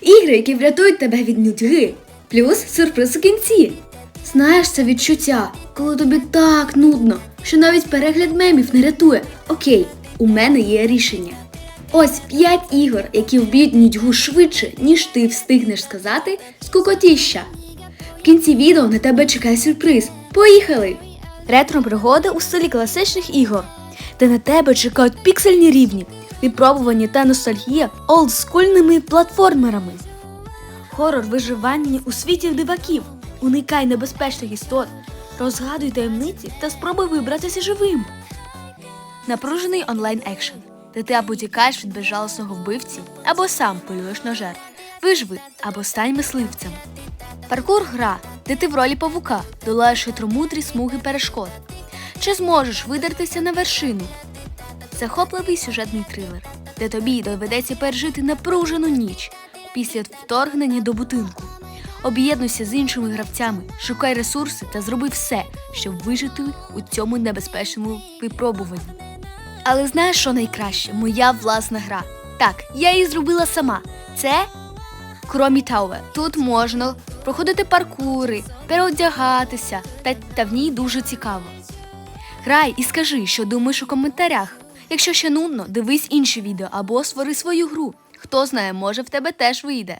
Ігри, які врятують тебе від нудьги. Плюс сюрприз у кінці. Знаєш це відчуття, коли тобі так нудно, що навіть перегляд мемів не рятує. Окей, у мене є рішення. Ось 5 ігор, які вб'ють нудьгу швидше, ніж ти встигнеш сказати скукотіща. В кінці відео на тебе чекає сюрприз. Поїхали! Ретро пригоди у стилі класичних ігор, де на тебе чекають піксельні рівні, випробування та ностальгія олдскульними платформерами. Хорор виживання у світі диваків. Уникай небезпечних істот, розгадуй таємниці та спробуй вибратися живим. Напружений онлайн екшен, де ти або тікаєш від безжалісного вбивці, або сам полюєш на жертв. Виживи або стань мисливцем. Паркур гра, де ти в ролі павука долаєш хитромудрі смуги перешкод. Чи зможеш видертися на вершину? Захопливий сюжетний трилер, де тобі доведеться пережити напружену ніч після вторгнення до будинку. Об'єднуйся з іншими гравцями, шукай ресурси та зроби все, щоб вижити у цьому небезпечному випробуванні. Але знаєш, що найкраще? Моя власна гра. Так, я її зробила сама. Це Кромі Тауер. Тут можна проходити паркури, переодягатися, та, та в ній дуже цікаво. Грай і скажи, що думаєш у коментарях. Якщо ще нудно, дивись інші відео або створи свою гру. Хто знає, може в тебе теж вийде.